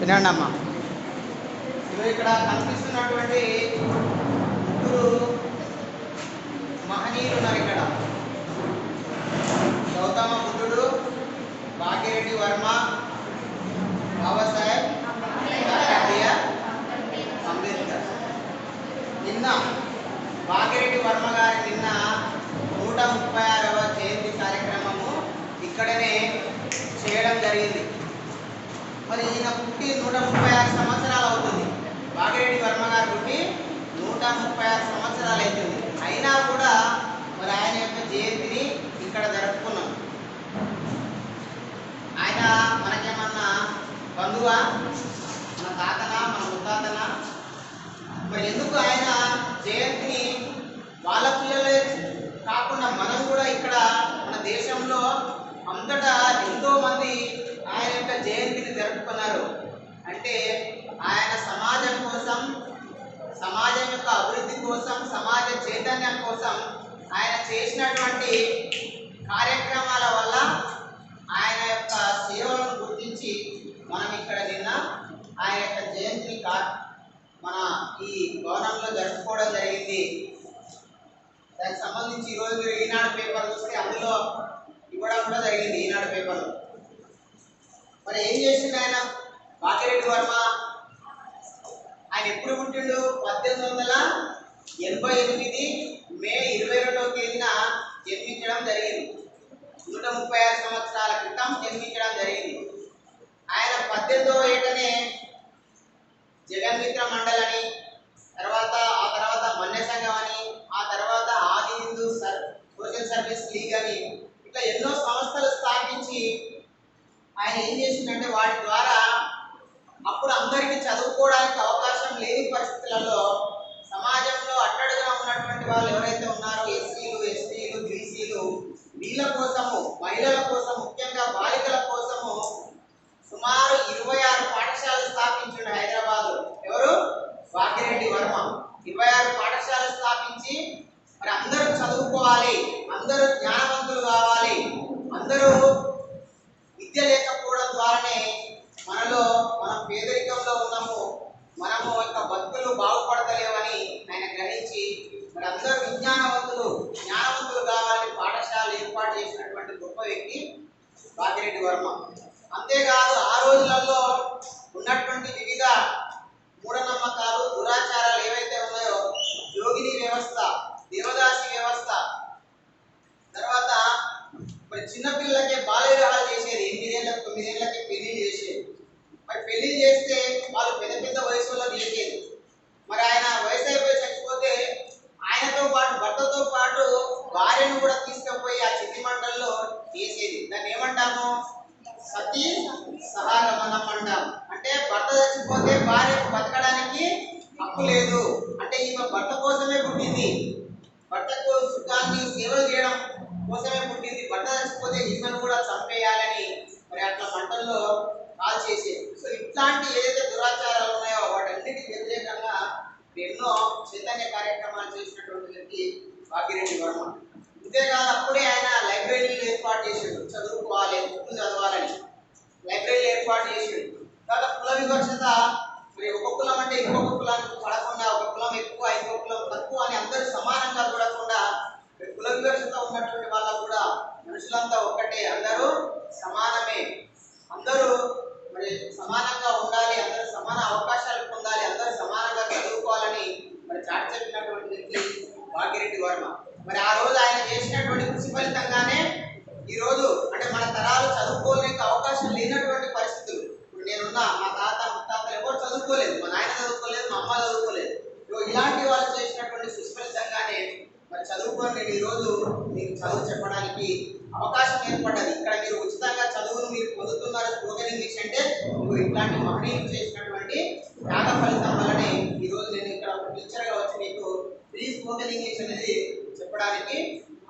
వినండి అమ్మా ఇక్కడ కనిపిస్తున్నటువంటి ముగ్గురు మహనీయులు ఉన్నారు ఇక్కడ. గౌతమ బుద్ధుడు భాగ్యరెడ్డి వర్మ బాబాసాహెబ్ అంబేద్కర్. నిన్న భాగ్యరెడ్డి వర్మ గారి నిన్న నూట ముప్పై ఆరవ జయంతి కార్యక్రమము ఇక్కడనే చేయడం జరిగింది. మరి ఈయన పుట్టి నూట ముప్పై ఆరు సంవత్సరాలు అవుతుంది. వాగిరెడ్డి వర్మ గారు పుట్టి నూట ముప్పై ఆరు సంవత్సరాలు అవుతుంది. అయినా కూడా మరి ఆయన యొక్క జయంతిని ఇక్కడ జరుపుకున్నాం. ఆయన మనకేమన్నా బంధువా? మన తాతనా? మన ముత్తాతనా? మరి ఎందుకు ఆయన జయంతిని వాళ్ళ పిల్లలే కాకుండా మనం కూడా ఇక్కడ మన దేశంలో అంతటా ఎంతో మంది ఆయన యొక్క జయంతిని జరుపుకున్నారు అంటే ఆయన సమాజం కోసం సమాజం యొక్క అభివృద్ధి కోసం సమాజ చైతన్యం కోసం ఆయన చేసినటువంటి కార్యక్రమాల వల్ల ఆయన యొక్క సేవలను గుర్తించి మనం ఇక్కడ నిన్న ఆయన యొక్క జయంతిని కా మన ఈ భవనంలో జరుపుకోవడం జరిగింది. దానికి సంబంధించి ఈరోజు మీరు ఈనాడు పేపర్ చూస్తే అందులో ఇవ్వడం కూడా జరిగింది ఈనాడు పేపర్లో. మరి ఏం చేసింది ఆయన? బాకిరెడ్డి వర్మ ఆయన ఎప్పుడు పుట్టిండు? పద్దెనిమిది వందల ఎనభై ఎనిమిది మే ఇరవై రెండవ తేదీన జన్మించడం జరిగింది. నూట ముప్పై ఆరు సంవత్సరాల క్రితం జన్మించడం జరిగింది. ఆయన పద్దెనిమిదవ ఏటనే జగన్మిత్ర మండలని తర్వాత ఆ తర్వాత మన్య సంఘం అని ఆ తర్వాత Adi Hindu sir social service league అని ఇట్లా ఎన్నో సంస్థలు స్థాపించి ఆయన ఏం చేసిందంటే వాటి ద్వారా అప్పుడు అందరికీ చదువుకోవడానికి అవకాశం లేని పరిస్థితులలో సమాజంలో అట్టడుగా ఉన్నటువంటి వాళ్ళు ఎవరైతే ఉన్నారో ఎస్సీలు ఎస్టీలు బీసీలు వీళ్ళ కోసము మహిళల కోసం ముఖ్యంగా బాలికల కోసము సుమారు ఇరవై ఆరు పాఠశాలలు స్థాపించాడు హైదరాబాద్. ఎవరు? వాకిరెడ్డి వర్మ. ఇరవై ఆరు పాఠశాలలు స్థాపించి మరి అందరూ చదువుకోవాలి అందరూ జ్ఞానవంతులు కావాలి అందరూ విద్య లేకపోవడం ద్వారానే మనలో మనం పేదరికంలో ఉన్నాము. మనము యొక్క బతుకులు బాగుపడతలేవని ఆయన గ్రహించి మరి అందరూ విజ్ఞానవంతులు జ్ఞానవంతులు కావాలని పాఠశాలలు ఏర్పాటు చేసినటువంటి గొప్ప వ్యక్తి భాగ్యరెడ్డి వర్మ. అంతేకాదు ఆ రోజులలో ఉన్నటువంటి వివిధ మూఢనమ్మకాలు దురాచారాలు ఏవైతే ఉన్నాయో యోగిని వ్యవస్థ దేవదాసి వ్యవస్థ తర్వాత మరి చిన్నపిల్లలకే బాల్య పెళ్ళి చేస్తే వాళ్ళు పెద్ద పెద్ద వయసులో చేసేది మరి ఆయన వయసు అయిపోయి చచ్చిపోతే ఆయనతో పాటు భర్తతో పాటు భార్యను కూడా తీసుకుపోయి ఆ చిట్టి మంటల్లో చేసేది దాన్ని ఏమంటాము? సతీ సహాగమనం అంటాం అంటే భర్త చచ్చిపోతే భార్యకు బతకడానికి హక్కు లేదు. అంటే ఈమె భర్త కోసమే పుట్టింది. భర్తకు సుఖాన్ని సేవలు చేయడం కోసమే పుట్టింది. భర్త చచ్చిపోతే ఈమెను కూడా చంపేయాలని మరి అట్లా మంటల్లో కాల్ చేసేది సో ఇట్లాంటి ఏదైతే దురాచారాలు ఉన్నాయో వాటన్నిటికి వ్యతిరేకంగా ఎన్నో చైతన్య కార్యక్రమాలు చేసినటువంటి వ్యక్తి భాగ్యరెడ్డి వర్మ అంతేకాదు అప్పుడే ఆయన లైబ్రరీలు ఏర్పాటు చేసాడు. చదువుకోవాలి బుక్కులు చదవాలని. లైబ్రరీలు ఏర్పాటు చేసాడు. తర్వాత కుల వివక్షత మరి ఒక కులం అంటే ఇంకొక కులానికి పడకుండా ఒక కులం ఎక్కువ ఇంకొక కులం తక్కువ అని అందరూ సమానంగా చూడకుండా కుల వివక్షత ఉన్నటువంటి వాళ్ళకు కూడా మనుషులంతా ఒక్కటే. అందరూ సమానమే. అందరూ మరి సమానంగా ఉండాలి అందరూ సమాన అవకాశాలు పొందాలి అందరూ సమానంగా చదువుకోవాలని మరి చాటి చెప్పినటువంటి వ్యక్తి భాగ్యరెడ్డి వర్మ. మరి ఆ రోజు ఆయన చేసినటువంటి కృషి ఫలితంగానే ఈరోజు అంటే మన తరాలు చదువుకోలేక అవకాశం లేనటువంటి పరిస్థితులు. ఇప్పుడు నేనున్నా మా తాత ముత్తాతలు ఎవరు చదువుకోలేదు మా నాయన చదువుకోలేదు మా అమ్మ చదువుకోలేదు. ఇగో ఇలాంటి వాళ్ళు చేసినటువంటి కృషి ఫలితంగానే మరి చదువుకొని నేను ఈరోజు మీకు చదువు చెప్పడానికి అవకాశం ఏర్పడ్డది. ఇక్కడ మీరు ఉచితంగా చదువును మీరు పొందుతున్నారు స్పోకెన్ ఇంగ్లీష్ అంటే ఇగో ఇట్లాంటి మహనీయులు చేసినటువంటి త్యాగ ఫలితం వల్లనే ఈరోజు నేను ఇక్కడ ఒక టీచర్గా వచ్చి మీకు ఫ్రీ స్పోకెన్ ఇంగ్లీష్ అనేది చెప్పడానికి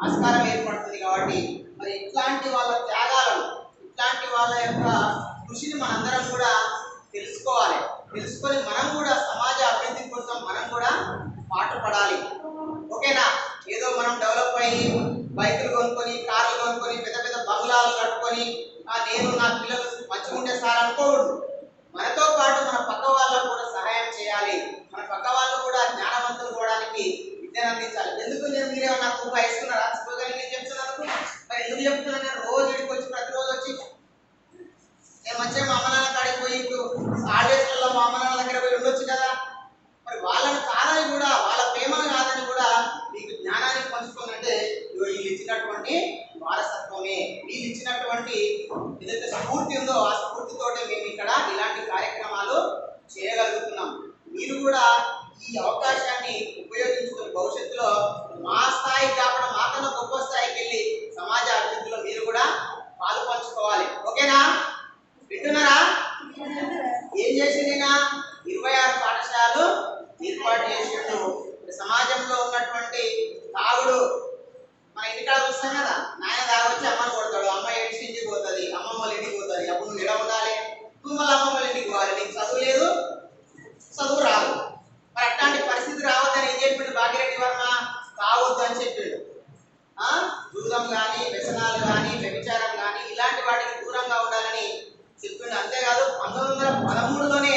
ఆస్కారం ఏర్పడుతుంది కాబట్టి మరి ఇట్లాంటి వాళ్ళ త్యాగాలను ఇట్లాంటి వాళ్ళ యొక్క కృషిని మనందరం కూడా తెలుసుకోవాలి. తెలుసుకొని మనం కూడా సమాజ అభివృద్ధి కోసం మనం కూడా పాటుపడాలి. ఓకేనా? ఏదో మనం డెవలప్ అయ్యి బైకులు కొనుక్కొని కార్లు కొనుక్కొని పెద్ద పెద్ద బంగ్లాలు కట్టుకొని నేను నా పిల్లలు మంచిగా ఉండే సార్ అనుకోకూడదు. మనతో పాటు మన పక్క వాళ్ళకు కూడా సహాయం చేయాలి. మన పక్క వాళ్ళు కూడా జ్ఞానవంతులు కూడా ఎందుకు నేను మీరేమన్నా నాకు వేసుకున్నారా స్లోగన్ నేను చెప్తున్నాను మరి ఎందుకు చెప్తున్నాను? నేను రోజు ఇక్కడికి వచ్చి ప్రతిరోజు వచ్చి నేను మంచిగా మా అమ్మ నాన్న కాడికి పోయి ఇప్పుడు ఆడేసులలో మా అమ్మ నాన్న దగ్గర పోయి ఉండొచ్చు కదా? మరి వాళ్ళని కాదని కూడా వాళ్ళ ప్రేమను కాదని కూడా మీకు జ్ఞానాన్ని పంచుకోనంటే ఇదిగో వీళ్ళు ఇచ్చినటువంటి వారసత్వమే. వీళ్ళు ఇచ్చినటువంటి ఏదైతే స్ఫూర్తి ఉందో ఆ స్ఫూర్తితోటే మేము ఇక్కడ ఇలాంటి కార్యక్రమాలు చేయగలుగుతున్నాం. మీరు కూడా ఈ అవకాశాన్ని ఉపయోగించుకుని భవిష్యత్తులో మా స్థాయికి కాకుండా మాకన్నా గొప్ప స్థాయికి వెళ్ళి సమాజ అభివృద్ధిలో మీరు కూడా పాలు పంచుకోవాలి. ఓకేనా? వింటున్నారా? ఏం చేసిండినా ఇరవై ఆరు పాఠశాలలు ఏర్పాటు చేసిండు సమాజంలో ఉన్నటువంటి తాగుడు మన ఇంటికాడ చూస్తాం కదా నాయన తాగొచ్చి అమ్మని కొడతాడు అమ్మ ఏడిచి ఇంటికి పోతుంది అమ్మమ్మ వాళ్ళ ఇంటికి పోతుంది అప్పుడు నువ్వు ఎలా ఉండాలి నువ్వు మళ్ళీ అమ్మమ్మ వాళ్ళ ఇంటికి పోవాలి నీకు చదువు లేదు చదువు రాదు మరి అట్లాంటి పరిస్థితి రావద్దని ఏం చెప్పిండు భాగ్యరెడ్డి వర్మ కావద్దు అని చెప్పిండు ఆ జూదం కానీ వ్యసనాలు కానీ వ్యభిచారం కానీ ఇలాంటి వాటికి దూరంగా ఉండాలని చెప్పిండు అంతేకాదు పంతొమ్మిది వందల పదమూడులోనే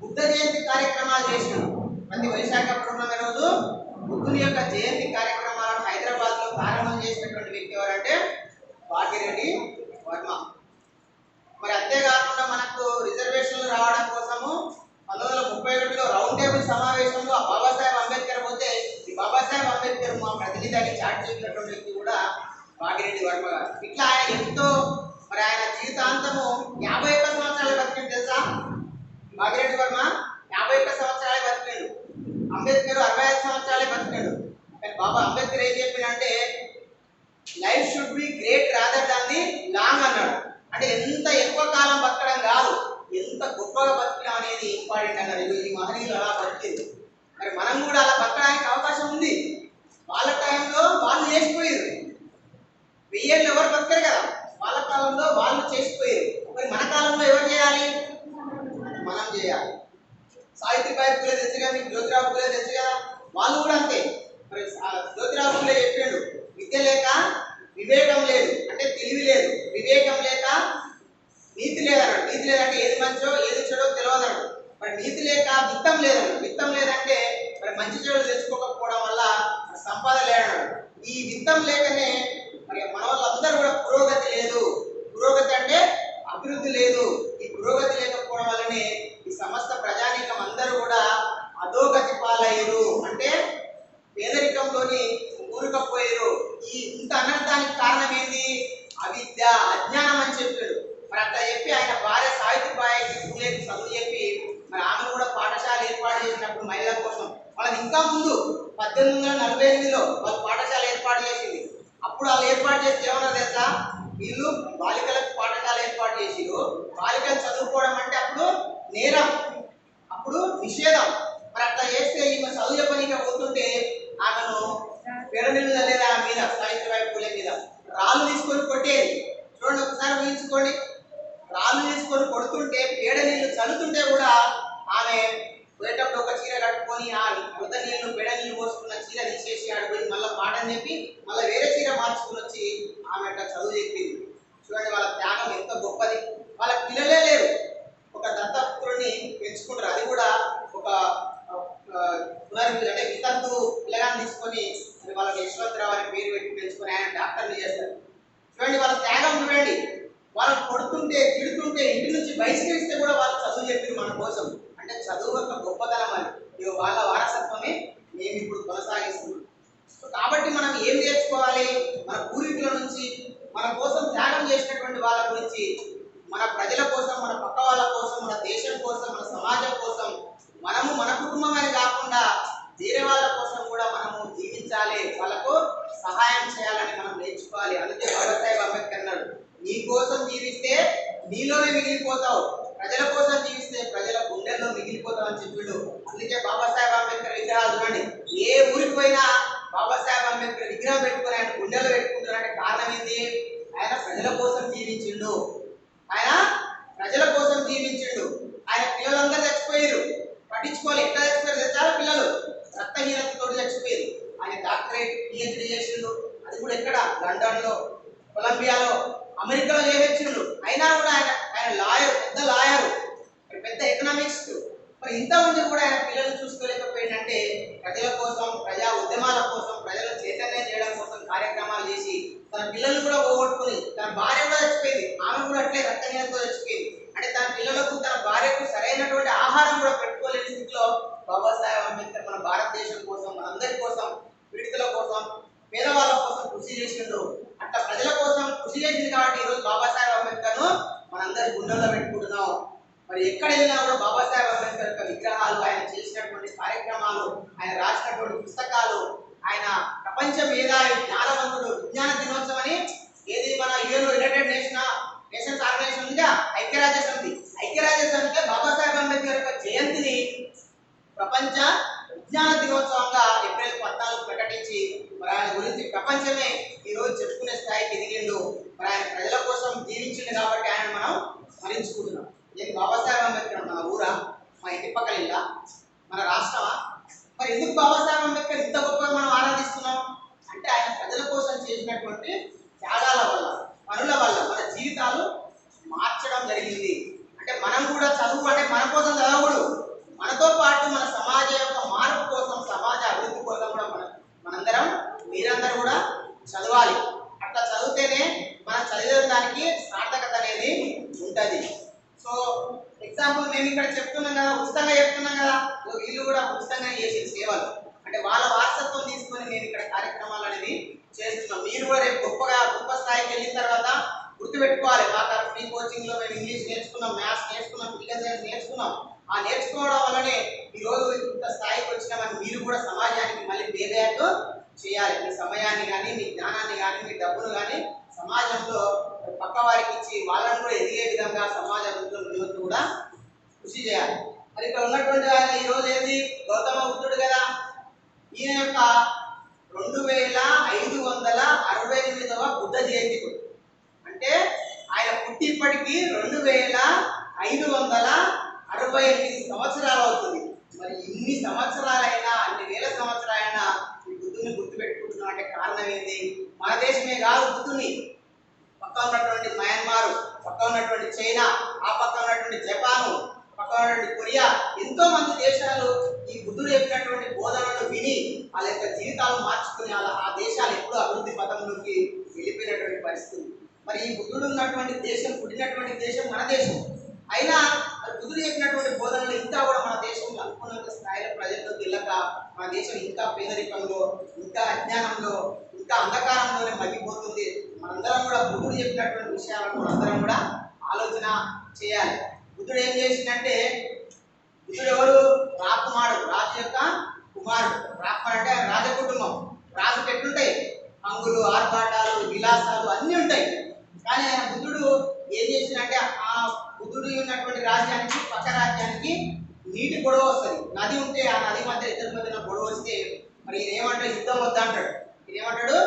బుద్ధ జయంతి కార్యక్రమాలు చేసిండు ప్రతి వైశాఖ పౌర్ణమి రోజు బుద్ధుని యొక్క జయంతి కార్యక్రమాలను హైదరాబాద్లో ప్రారంభం చేసినటువంటి వ్యక్తి ఎవరంటే భాగ్యరెడ్డి వర్మ మరి అంతేకాకుండా మనకు రిజర్వేషన్లు రావడం కోసము పంతొమ్మిది వందల ముప్పై ఒకటిలో రౌండ్ టేబుల్ సమావేశంలో ఆ బాబాసాహెబ్ అంబేద్కర్ పోతే ఈ బాబాసాహెబ్ అంబేద్కర్ మా ప్రతినిధి అని చాటి చెప్పినటువంటి వ్యక్తి కూడా భాగిరెడ్డి వర్మ గారు ఇట్లా ఆయన ఎంతో మరి ఆయన జీవితాంతము యాభై ఒక్క సంవత్సరాలు బతికిండు తెలుసా భాగిరెడ్డి వర్మ యాభై ఒక్క సంవత్సరాలే బతికాడు అంబేద్కర్ అరవై ఐదు సంవత్సరాలే బతికాడు కానీ బాబా అంబేద్కర్ ఏం చెప్పిండంటే life should be great rather than the long అన్నాడు. అంటే ఎంత ఎక్కువ కాలం బతకడం కాదు ఎంత గొప్పగా బతకడం అనేది ఇంపార్టెంట్ అన్నారు ఈ మహనీయులు అలా బతికింది. మరి మనం కూడా అలా బతకడానికి అవకాశం ఉంది. వాళ్ళ టైంలో వాళ్ళు చేసిపోయారు. వెయ్యేళ్ళు ఎవరు బతకరు కదా? వాళ్ళ కాలంలో వాళ్ళు చేసిపోయారు. మరి మన కాలంలో ఎవరు చేయాలి? మనం చేయాలి. సావిత్రిబాయి పూలే తెచ్చు కదా మీకు జ్యోతిరావు పూలే తెచ్చు కదా వాళ్ళు కూడా అంతే. మరి ఆ జ్యోతిరావు పూలే చెప్పాడు విద్య లేక వివేకం లేదు అంటే తెలివి లేదు. వివేకం లేక నీతి లేదన్నాడు. నీతి లేదంటే ఏది మంచో ఏది చెడో తెలియదన్నాడు మరి నీతి లేక విత్తం లేదన్నాడు. విత్తం లేదంటే మరి మంచి చెడు తెచ్చుకోకపోవడం వల్ల సంపద లేదన్నాడు. ఈ విత్తం లేకనే మరి మన వాళ్ళందరూ కూడా పురోగతి లేదు. పురోగతి అంటే అభివృద్ధి లేదు ఈ పురోగతి లేకపోవడం వల్లనే ఈ సమస్త ప్రజానీకం అందరూ కూడా అధోగతి పాలయ్యారు అంటే పేదరికంలోని ఊరుకపోయారు ఈ ఇంత అనర్థానికి కారణం ఏంది అవిద్య అజ్ఞానం అని చెప్పాడు మరి అట్లా చెప్పి ఆయన భార్య సావిత్రిబాయికి పూలేకి చదువు చెప్పి మరి ఆమె కూడా పాఠశాల ఏర్పాటు చేసినప్పుడు మహిళల కోసం వాళ్ళది ఇంకా ముందు పద్దెనిమిది వందల నలభై ఎనిమిదిలో వాళ్ళు పాఠశాల ఏర్పాటు చేసింది అప్పుడు వాళ్ళు ఏర్పాటు చేస్తే ఏమన్నా తెలుసా? వీళ్ళు బాలికలకు పాఠశాల ఏర్పాటు చేసిరు బాలికలు చదువుకోవడం అంటే అప్పుడు నేరం అప్పుడు నిషేధం. మరి అట్లా చేస్తే ఈమె చదువు చెప్పనీక పోతుంటే ఆమెను పెడ నీళ్ళు చల్లేది ఆమె మీద సావిత్రిబాయి పూలే మీద? రాళ్ళు తీసుకొని కొట్టేది. చూడండి ఒకసారి ఊహించుకోండి రాళ్ళు తీసుకొని కొడుతుంటే పేడ నీళ్ళు చల్లుతుంటే కూడా ఆమె పోయేటప్పుడు ఒక చీర కట్టుకొని ఆ ఉడత నీళ్ళు పేడ నీళ్ళు పోసుకున్న చీర తీసేసి ఆడిపోయి మళ్ళీ పాఠం చెప్పి మళ్ళీ వేరే చీర మార్చుకుని వచ్చి ఆమె అట్లా చదువు చెప్పింది. చూడండి వాళ్ళ త్యాగం ఎంత గొప్పది. వాళ్ళ పిల్లలే లేరు. ఒక దత్తపుత్రుడిని పెంచుకుంటారు. అది కూడా ఒక పునర్ అంటే వితంతు పిల్లగాన్ని తీసుకొని వాళ్ళకి యశ్వంతరావు అని పేరు పెట్టి పెంచుకొని ఆయన డాక్టర్ని చేస్తారు. చూడండి వాళ్ళ త్యాగం చూడండి. వాళ్ళని కొడుతుంటే తిడుతుంటే ఇంటి నుంచి బహిష్కరిస్తే కూడా వాళ్ళు చదువు చెప్పింది మన కోసం. అంటే చదువు యొక్క గొప్పతనం అని ఇక వాళ్ళ వారసత్వమే మేము ఇప్పుడు కొనసాగిస్తున్నాం. సో కాబట్టి మనం ఏం నేర్చుకోవాలి? మన పూర్వీకుల నుంచి మన కోసం త్యాగం చేసినటువంటి వాళ్ళ గురించి మన ప్రజల కోసం మన పక్క వాళ్ళ కోసం మన దేశం కోసం మన సమాజం కోసం మనము మన కుటుంబం అని కాకుండా వేరే వాళ్ళ కోసం కూడా మనము జీవించాలి. వాళ్ళకు సహాయం చేయాలని మనం నేర్చుకోవాలి. అందుకే బాబాసాహెబ్ అంబేద్కర్ అన్నాడు నీ కోసం జీవిస్తే నీలోనే మిగిలిపోతావు ప్రజల కోసం జీవిస్తే ప్రజల గుండెల్లో మిగిలిపోతావు అని చెప్పిండు అందుకే బాబాసాహెబ్ అంబేద్కర్ విగ్రహాలు చూడండి ఏ ఊరికి పోయినా బాబాసాహెబ్ అంబేద్కర్ విగ్రహం పెట్టుకుని ఆయన గుండెలో పెట్టుకుంటారంటే కారణం ఏంది ఆయన ప్రజల కోసం జీవించిండు ఆయన ప్రజల కోసం జీవించిండు ఆయన పిల్లలందరూ చచ్చిపోయారు పట్టించుకోవాలి ఎట్లా చచ్చిపోయారు తెలుసా పిల్లలు రక్తహీనతతో చచ్చిపోయారు ఆయన డాక్టరేట్ పిహెచ్డి చేసిండు అది లండన్లో లండన్లో కొలంబియాలో అమెరికాలో చేయించిండు అయినా కూడా ఆయన ఆయన లాయర్ పెద్ద లాయర్ పెద్ద ఎకనామిక్స్ మరి ఇంతమంది కూడా ఆయన పిల్లలు చూసుకోలేకపోయిందంటే ప్రజల కోసం ప్రజా ఉద్యమాల కోసం ప్రజలు చైతన్యం చేయడం కోసం కార్యక్రమాలు చేసి తన పిల్లలు కూడా పోగొట్టుకుని తన భార్య కూడా చచ్చిపోయింది. ఆమె కూడా అట్లే రక్తహీనతో చచ్చిపోయింది. అంటే తన పిల్లలకు తన భార్యకు సరైనటువంటి ఆహారం కూడా పెట్టుకోలేని స్థితిలో బాబాసాహెబ్ అంబేద్కర్ మన భారతదేశం కోసం మనందరి కోసం పీడితుల కోసం పేదవాళ్ళ కోసం కృషి చేసిండు అట్లా ప్రజల కోసం కృషి చేసింది కాబట్టి ఈరోజు బాబాసాహెబ్ అంబేద్కర్ను మనందరి గుండెల్లో పెట్టుకుంటున్నాం మరి ఎక్కడ వెళ్ళినా కూడా బాబాసాహెబ్ అంబేద్కర్ యొక్క విగ్రహాలు ఆయన చేసినటువంటి కార్యక్రమాలు ఆయన రాసినటువంటి పుస్తకాలు ఆయన ప్రపంచ మేధావి జ్ఞానవంతుడు విజ్ఞాన దినోత్సవం అని ఏది మన UN united nation nations organisation ఉందిగా? ఐక్యరాజ్య సమితి ఐక్యరాజ్య సమితి బాబాసాహెబ్ అంబేద్కర్ యొక్క జయంతిని ప్రపంచ విజ్ఞాన దినోత్సవంగా ఏప్రిల్ పద్నాలుగు ప్రకటించి మరి ఆయన గురించి ప్రపంచమే ఈరోజు చెప్పుకునే స్థాయికి ఎదిగిండు మరి ఆయన ప్రజల కోసం జీవించింది కాబట్టి ఆయన మనం స్మరించుకుంటున్నాం. నేను బాబాసాహెబ్ అంబేద్కర్ మన ఊరా? మా ఇంటి పక్కన ఇల్లా? మన రాష్ట్రమా? మరి ఎందుకు బాబాసాహెబ్ అంబేద్కర్ ఇంత గొప్పగా మనం ఆరాధిస్తున్నాం అంటే ఆయన ప్రజల కోసం చేసినటువంటి త్యాగాల వల్ల పనుల వల్ల మన జీవితాలు మార్చడం జరిగింది అంటే మనం కూడా చదువు అంటే మన కోసం చదవకూడదు మనతో పాటు మన సమాజ యొక్క మార్పు కోసం సమాజ అభివృద్ధి కోసం కూడా మన మనందరం మీరందరూ కూడా చదవాలి అట్లా చదివితేనే మనం చదివిన దానికి సార్థకత అనేది ఉంటుంది సో ఎగ్జాంపుల్ మేము ఇక్కడ చెప్తున్నాం కదా ఉచితంగా చెప్తున్నాం కదా ఓ వీళ్ళు కూడా ఉచితంగా చేసే సేవలు అంటే వాళ్ళ వారసత్వం తీసుకొని మేము ఇక్కడ కార్యక్రమాలు అనేది చేస్తున్నాం మీరు కూడా రేపు గొప్పగా గొప్ప స్థాయికి వెళ్ళిన తర్వాత గుర్తుపెట్టుకోవాలి మాకు ఫ్రీ కోచింగ్లో మేము ఇంగ్లీష్ నేర్చుకున్నాం మ్యాథ్స్ నేర్చుకున్నాం ఫిజికల్ సైన్స్ నేర్చుకున్నాం ఆ నేర్చుకోవడం వల్లనే ఈ రోజు ఇంత స్థాయికి వచ్చినామని మీరు కూడా సమాజానికి మళ్ళీ పే చేయాలి. మీ సమయాన్ని కానీ మీ జ్ఞానాన్ని కానీ మీ డబ్బును కానీ సమాజంలో పక్క వారికి ఇచ్చి వాళ్ళని కూడా ఎదిగే విధంగా సమాజ అభివృద్ధిలో కూడా కృషి చేయాలి. మరి ఇక్కడ ఉన్నటువంటి ఆయన ఈ రోజు గౌతమ బుద్ధుడు కదా. ఈయన యొక్క రెండు వేల ఐదు వందల అరవై ఎనిమిదవ బుద్ధ జయంతి అంటే ఆయన పుట్టినప్పటికీ రెండు వేల ఐదు వందల అరవై ఎనిమిది సంవత్సరాలు అవుతుంది. మరి ఇన్ని సంవత్సరాలైనా అన్ని వేల సంవత్సరాలైనా గుర్తుపెట్టుకుంటున్నాం మన దేశమే కాదు బుద్ధుని పక్క ఉన్నటువంటి మయన్మార్ పక్క ఉన్నటువంటి చైనా ఆ పక్క ఉన్నటువంటి జపాను పక్క ఉన్నటువంటి కొరియా ఎంతో మంది దేశాలు ఈ బుద్ధుడు చెప్పినటువంటి బోధనలు విని వాళ్ళ యొక్క జీవితాలు మార్చుకుని అలా ఆ దేశాలు ఎప్పుడూ అభివృద్ధి పథంలోకి వెళ్ళిపోయినటువంటి పరిస్థితి. మరి ఈ బుద్ధుడు ఉన్నటువంటి దేశం పుట్టినటువంటి దేశం మన దేశం. అయినా మరి బుద్ధుడు చెప్పినటువంటి బోధనలు ఇంకా కూడా మన దేశం అనుకున్నంత స్థాయిలో ప్రజల్లోకి వెళ్ళక మన దేశం ఇంకా పేదరికంలో ఇంకా అజ్ఞానంలో ఇంకా అంధకారంలోనే మగ్గిపోతుంది. మనందరం కూడా బుద్ధుడు చెప్పినటువంటి విషయాలను మనందరం కూడా ఆలోచన చేయాలి. బుద్ధుడు ఏం చేసిందంటే బుద్ధుడు ఎవరు? రాకుమారుడు. రాజు యొక్క కుమారుడు. రాకుమారు అంటే ఆయన రాజ కుటుంబం. రాజుకి ఎట్లుంటాయి హంగులు ఆర్భాటాలు విలాసాలు అన్నీ ఉంటాయి. కానీ ఆయన బుద్ధుడు ఏం చేసిందంటే ఆ బుద్ధుడు ఉన్నటువంటి రాజ్యానికి పక్క రాజ్యానికి నీటి గొడవ వస్తుంది. నది ఉంటే ఆ నది మధ్య ఇద్దరి మధ్యన గొడవ వస్తే మరి ఈయన ఏమంటాడు? యుద్ధం వద్దంటాడు. ఏమంటాడు?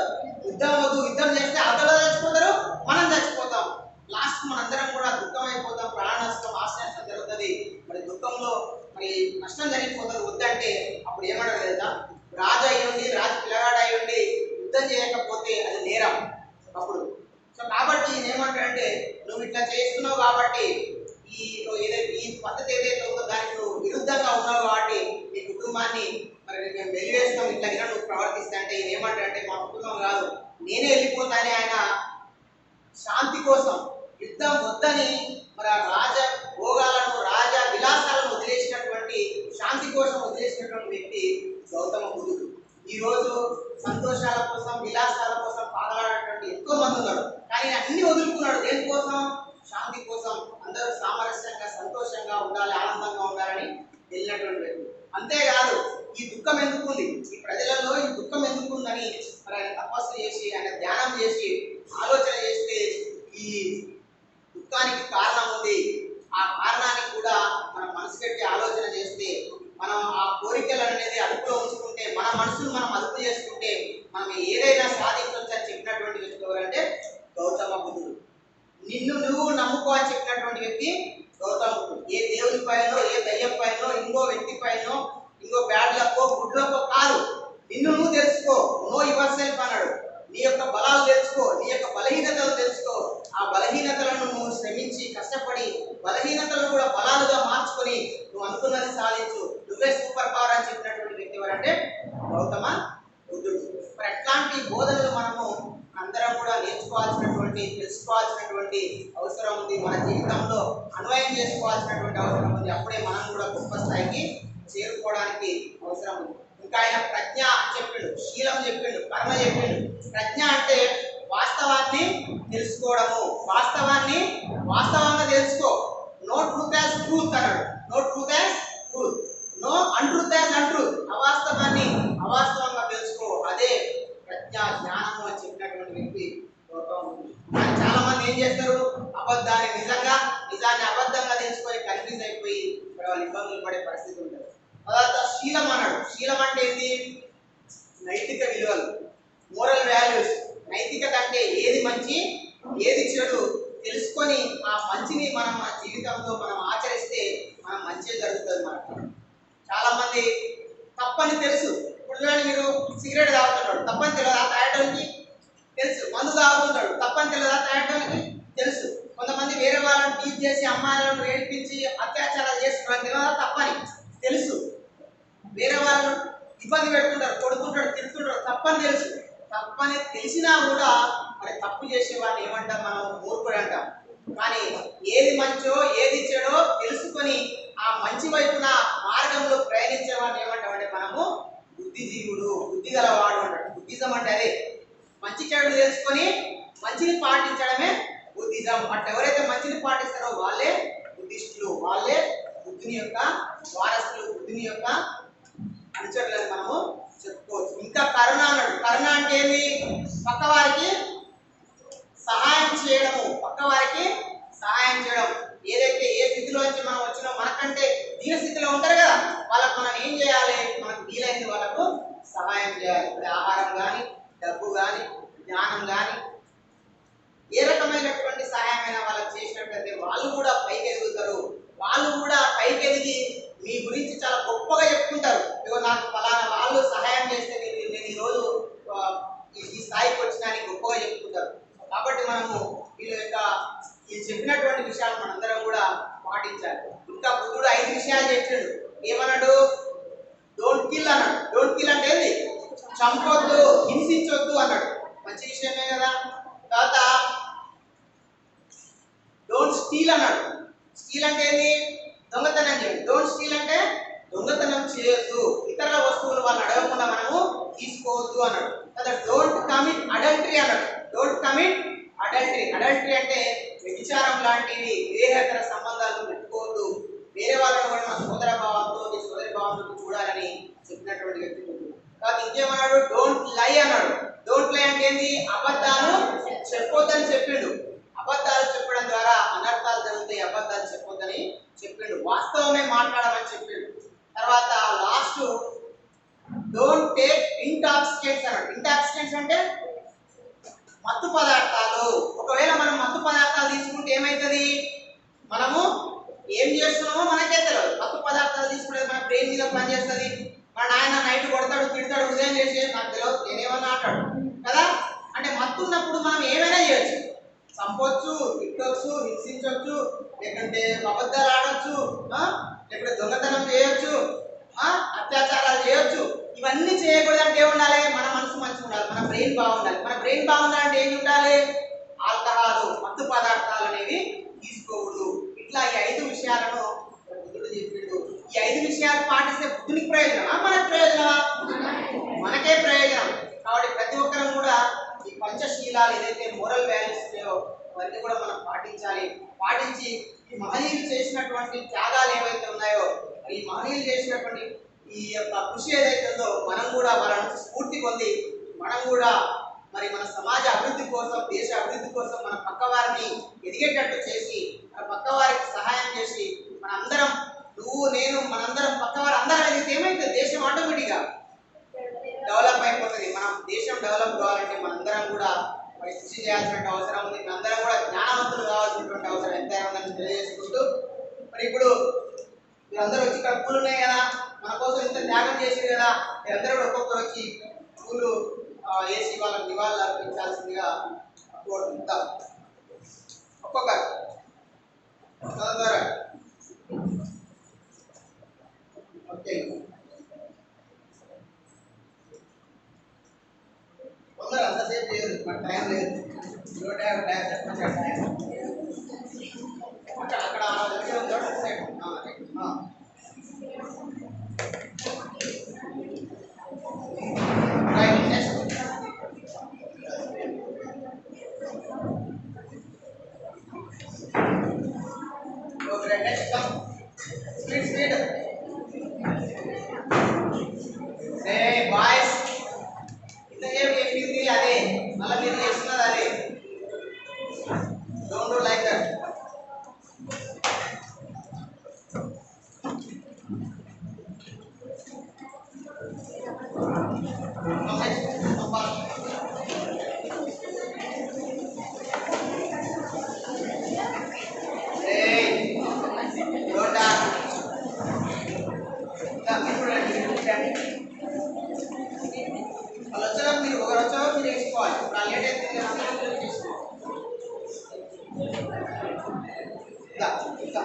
యుద్ధం వద్దు యుద్ధం చేస్తే అతడు చచ్చిపోతారు మనం చచ్చిపోతాం లాస్ట్ మనందరం కూడా దుఃఖం అయిపోతాం ప్రాణ నష్టం ఆశ నష్టం జరుగుతుంది. మరి దుఃఖంలో మరి నష్టం జరిగిపోతుంది వద్దంటే అప్పుడు ఏమంటారు కదా రాజు అయి ఉండి రాజు పిల్లగాడు అయి ఉండి యుద్ధం చేయకపోతే అది నేరం అప్పుడు. సో కాబట్టి ఈయన ఏమంటాడంటే నువ్వు ఇట్లా చేస్తున్నావు కాబట్టి ఈ ఏదైతే ఈ పద్ధతి ఏదైతే ఉందో దానికి నువ్వు విరుద్ధంగా ఉన్నావు కాబట్టి నీ కుటుంబాన్ని మరి మేము వెలివేస్తాం ఇట్లా గిన నువ్వు ప్రవర్తిస్తా అంటే ఈయన ఏమంటాడంటే మా కుటుంబం కాదు నేనే వెళ్ళిపోతానే ఆయన శాంతి కోసం యుద్ధం వద్దని మరి ఆ రాజ భోగాలను రాజ విలాసాలను వదిలేసినటువంటి శాంతి కోసం వదిలేసినటువంటి వ్యక్తి గౌతమ బుద్ధుడు. ఈరోజు సంతోషాల కోసం విలాసాల కోసం పాదలాడేటువంటి ఎంతో మంది ఉన్నారు. కానీ అన్ని వదులుకున్నాడు. దేనికోసం శాంతి కోసం. అందరూ సామరస్యంగా సంతోషంగా ఉండాలి ఆనందంగా ఉండాలని వెళ్ళినటువంటి వ్యక్తి. అంతేకాదు ఈ దుఃఖం ఎందుకుంది? ఈ ప్రజలలో ఈ దుఃఖం ఎందుకుందని మరి ఆయన తపస్సు చేసి ఆయన ధ్యానం చేసి ఆలోచన చేస్తే ఈ దుఃఖానికి కారణం ఉంది. ఆ కారణానికి కూడా మనం మనసు పెట్టి ఆలోచన చేస్తే మనం ఆ కోరికలు అనేది అదుపులో ఉంచుకుంటే మన మనసును మనం అదుపు చేసుకుంటే మనం ఏదైనా సాధించవచ్చు అని చెప్పినటువంటి వ్యక్తి ఎవరంటే గౌతమ బుద్ధుడు. నిన్ను నువ్వు నమ్ముకో అని చెప్పినటువంటి వ్యక్తి గౌతమ బుద్ధుడు ఏ దేవుని పైనో ఏ దయ్యం పైనో ఇంకో వ్యక్తి పైనో ఇంకో బ్యాడ్ లక్కో గుడ్ లక్కో కాదు నిన్ను నువ్వు తెలుసుకో నో యువర్ సెల్ఫ్ అన్నాడు నీ యొక్క బలాలు తెలుసుకో నీ యొక్క బలహీనతలు తెలుసుకో ఆ బలహీనతలను నువ్వు శ్రమించి కష్టపడి బలహీనతలను కూడా బలాలుగా మార్చుకొని నువ్వు అనుకున్నది సాధించు నువ్వే సూపర్ పవర్ అని చెప్పినటువంటి వ్యక్తి ఎవరంటే గౌతమ బుద్ధుడు మరి అట్లాంటి బోధనలు మనము అందరం కూడా నేర్చుకోవాల్సినటువంటి చేసుకోవాల్సినటువంటి అవసరం ఉంది. మన జీవితంలో అన్వయం చేసుకోవాల్సినటువంటి అవసరం ఉంది. అప్పుడే మనం కూడా గొప్ప స్థాయికి చేరుకోవడానికి అవసరం ఉంది. ఇంకా ఆయన ప్రజ్ఞ చెప్పిండు శీలం చెప్పిండు కర్మ చెప్పిండు. ప్రజ్ఞ అంటే వాస్తవాన్ని తెలుసుకోవడము. వాస్తవాన్ని వాస్తవంగా తెలుసుకో. నో ట్రూత్ యాజ్ ట్రూత్ అన్నాడు. Know truth as truth know untruth as untruth అవాస్తవాన్ని అవాస్తవంగా తెలుసుకో. అదే ప్రజ్ఞ జ్ఞానము అని చెప్పినటువంటి వ్యక్తి గౌతమ బుద్ధుడు. కానీ చాలా మంది ఏం చేస్తారు? అబద్ధాన్ని నిజంగా నిజాన్ని అబద్ధంగా తెలుసుకొని కన్ఫ్యూజ్ అయిపోయి ఇక్కడ వాళ్ళు ఇబ్బందులు పడే పరిస్థితి ఉంటుంది. తర్వాత శీలం అన్నాడు. శీలం అంటే ఏంటి? నైతిక విలువలు మోరల్ వాల్యూస్ నైతికత అంటే ఏది మంచి ఏది చెడు తెలుసుకొని ఆ మంచిని మనం మన జీవితంలో మనం ఆచరిస్తే మనం మంచి జరుగుతుంది మనకు. చాలా మంది తప్పని తెలుసు. ఇప్పుడు మీరు సిగరెట్ తాగుతున్నాడు తప్పని తెలియదు ఆ తాగడానికి తెలుసు. మందు తాగుతున్నాడు. తప్పని తెలియదా తాగడానికి తెలుసు. కొంతమంది వేరే వాళ్ళని టీచ్ చేసి అమ్మాయిలను ఏడిపించి అత్యాచారాలు చేస్తున్నారు. తెలియదా తప్పని తెలుసు. వేరే వాళ్ళు ఇబ్బంది పెడుతుంటారు కొడుతుంటాడు తిడుతుంటాడు తప్పని తెలుసు. తప్పని తెలిసినా కూడా మరి తప్పు చేసేవాడిని ఏమంటాం మనం? ఊరుకుడు అంటాం. కానీ ఏది మంచో ఏది చెడో తెలుసుకొని ఆ మంచి వైపున మార్గంలో ప్రయాణించేవాడిని ఏమంటాం అంటే మనము బుద్ధిజీవుడు బుద్ధి గలవాడు అంటాడు బుద్ధిజం అంటే అదే. మంచి చెడు తెలుసుకొని మంచిని పాటించడమే బుద్ధిజం. అంటే ఎవరైతే మంచిని పాటిస్తారో వాళ్ళే బుద్ధిస్టులు వాళ్ళే బుద్ధిని యొక్క వారసులు బుద్ధిని యొక్క అనుచరులని మనము చెప్పుకోవచ్చు. ఇంకా కరుణ అన్నాడు కరుణ అంటే ఏంది? పక్క వారికి సహాయం చేయడము. పక్క వారికి సహాయం చేయడం. ఏదైతే ఏ స్థితిలో నుంచి మనం వచ్చినా మనకంటే దీని స్థితిలో ఉంటారు కదా వాళ్ళకు మనం ఏం చేయాలి మనకు వీలైంది వాళ్ళకు సహాయం చేయాలి ఇప్పుడు ఆహారం కానీ డబ్బు కానీ జ్ఞానం కానీ ఏ రకమైనటువంటి సహాయమైనా వాళ్ళకి చేసినట్లయితే వాళ్ళు కూడా పైకి ఎదుగుతారు వాళ్ళు కూడా పైకి ఎదిగి మీ గురించి చాలా గొప్పగా చెప్పుకుంటారు. ఇగో నాకు ఫలానా వాళ్ళు సహాయం చేస్తే నేను నేను ఈరోజు ఈ ఈ స్థాయికి వచ్చినానికి గొప్పగా చెప్పుకుంటారు. కాబట్టి మనము వీళ్ళ యొక్క ఈ చెప్పినటువంటి విషయాలు మనందరం కూడా పాటించాలి. ఇంకా బుద్ధుడు ఐదు విషయాలు చెప్పాడు. ఏమన్నాడు? డోంట్ కిల్ అన్నాడు. డోంట్ కిల్ అంటే ఏంది? చంపొద్దు హింసించొద్దు అన్నాడు. మంచి విషయమే కదా. తర్వాత డోంట్ స్టీల్ అన్నాడు. స్టీల్ అంటే ఏంది దొంగతనం చేయండి డోంట్ స్టీల్ అంటే దొంగతనం చేయొద్దు. ఇతరుల వస్తువులు వాళ్ళు అడగకుండా మనము తీసుకోవద్దు అన్నాడు. కదా డోంట్ కమిట్ అడల్టరీ అన్నాడు. డోంట్ కమిట్ అడల్టరీ అడల్టరీ అంటే వ్యభిచారం లాంటివి వివేహేతర సంబంధాలు పెట్టుకోవద్దు. వేరే వాళ్ళని కూడా మన సోదర భావంతో నీ సోదరి భావంతో చూడాలని చెప్పినటువంటి వ్యక్తి బుద్ధుడు. ఇంకేమన్నాడు? డోంట్ లై అన్నాడు. డోంట్ లై అంటే ఏంది? అబద్ధాలు చెప్పొద్దని చెప్పిండు. అబద్ధాలు చెప్పడం ద్వారా అనర్థాలు జరుగుతాయి అబద్ధాలు చెప్పొద్దని చెప్పిండు. వాస్తవమే మాట్లాడమని చెప్పిండు. తర్వాత లాస్ట్ డోంట్ టేక్ ఇంటాక్సికెంట్స్ అన్నాడు. ఇంటాక్సికెంట్స్ అంటే మత్తు పదార్థాలు. ఒకవేళ మనం మత్తు పదార్థాలు తీసుకుంటే ఏమవుతుంది మనము ఏం చేస్తున్నామో మనకే తెలియదు మత్తు పదార్థాలు తీసుకుంటే మన బ్రెయిన్ మీద పనిచేస్తుంది. మన నాయన నైట్ కొడతాడు తిడతాడు ఉదయం చేసి నాకు తెలియదు నేనేమన్నా అంటాడు. కదా? అంటే మత్తు ఉన్నప్పుడు మనం ఏమైనా చేయొచ్చు. చంపొచ్చు తిట్టొచ్చు హింసించవచ్చు లేకుంటే అబద్ధాలు ఆడొచ్చు ఎక్కడ లేకుంటే దొంగతనం చేయొచ్చు అత్యాచారాలు చేయొచ్చు. ఇవన్నీ చేయకూడదు అంటే ఉండాలి మన మనసు మంచిగా ఉండాలి మన బ్రెయిన్ బాగుండాలి. మన బ్రెయిన్ బాగుండాలంటే ఏమి ఉండాలి ఆల్కహాలు మత్తు పదార్థాలు అనేవి తీసుకోకూడదు. ఇట్లా ఈ ఐదు విషయాలను బుద్ధుడు చెప్పిండు. ఈ ఐదు విషయాలు పాటిస్తే బుద్ధునికి ప్రయోజనమా? మనకు ప్రయోజనమా? మనకే ప్రయోజనం. కాబట్టి ప్రతి ఒక్కరం కూడా ఈ పంచశీలాలు ఏదైతే మోరల్ వాల్యూస్ ఉన్నాయో అవన్నీ కూడా మనం పాటించాలి. పాటించి ఈ మహనీయులు చేసినటువంటి త్యాగాలు ఏవైతే ఉన్నాయో ఈ మహనీయులు చేసినటువంటి ఈ యొక్క కృషి ఏదైతే ఉందో మనం కూడా వాళ్ళ నుంచి స్ఫూర్తి పొంది మనం కూడా మరి మన సమాజ అభివృద్ధి కోసం దేశ అభివృద్ధి కోసం మన పక్క వారిని ఎదిగేటట్టు చేసి మన పక్క వారికి సహాయం చేసి మనందరం నువ్వు నేను మనందరం పక్క వారు అందరం ఏమైతే ఏమైతుంది దేశం ఆటోమేటిక్గా కృషి చేయాల్సిన అవసరం ఉంది. అందరం కూడా జ్ఞానవంతులు కావాల్సినటువంటి అవసరం ఎంత ఉందని తెలియజేసుకుంటూ మరి ఇప్పుడు మీరందరూ వచ్చి ఇక్కడ పూలు ఉన్నాయి కదా మన కోసం ఇంత త్యాగం చేసారు కదా మీరందరూ కూడా ఒక్కొక్కరు వచ్చి పూలు ఆ, వేసి వాళ్ళకి నివాళులు అర్పించాల్సిందిగా కోరుకుంటాం ఒక్కొక్కరు చదువుతారా వాళ్ళు వచ్చాక మీరు ఒకరు వచ్చాక మీరు వేసుకోవాలి ఇప్పుడు ఆ లేట్ అయితే మీరు అందరూ చేసుకోవాలి ఇంకా ఇంకా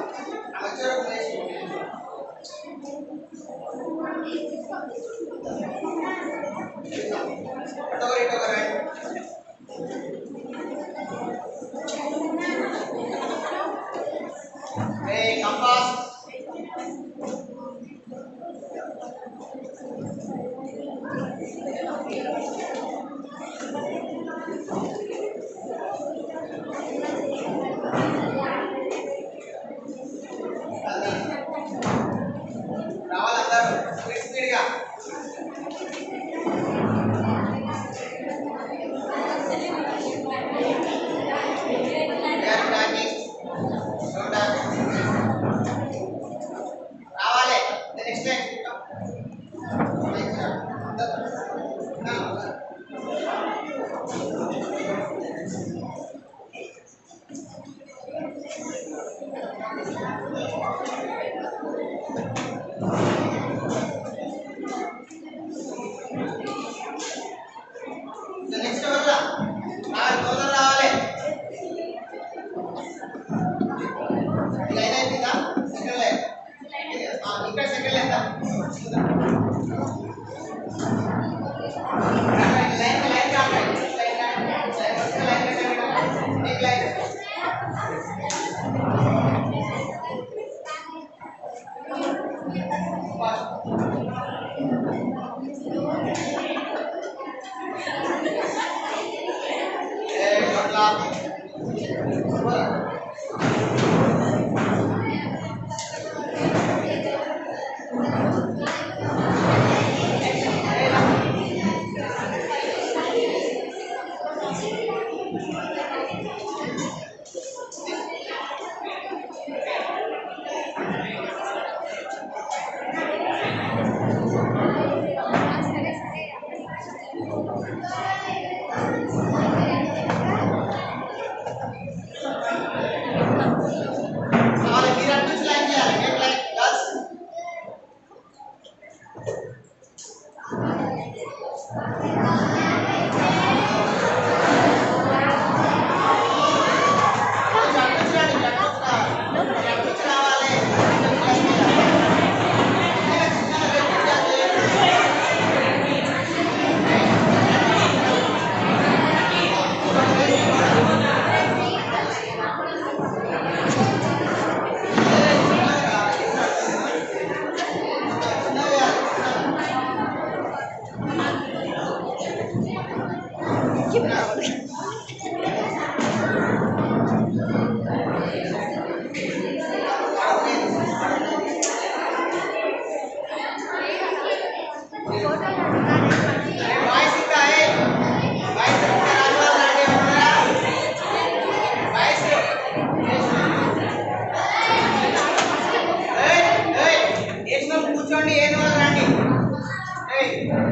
Amen.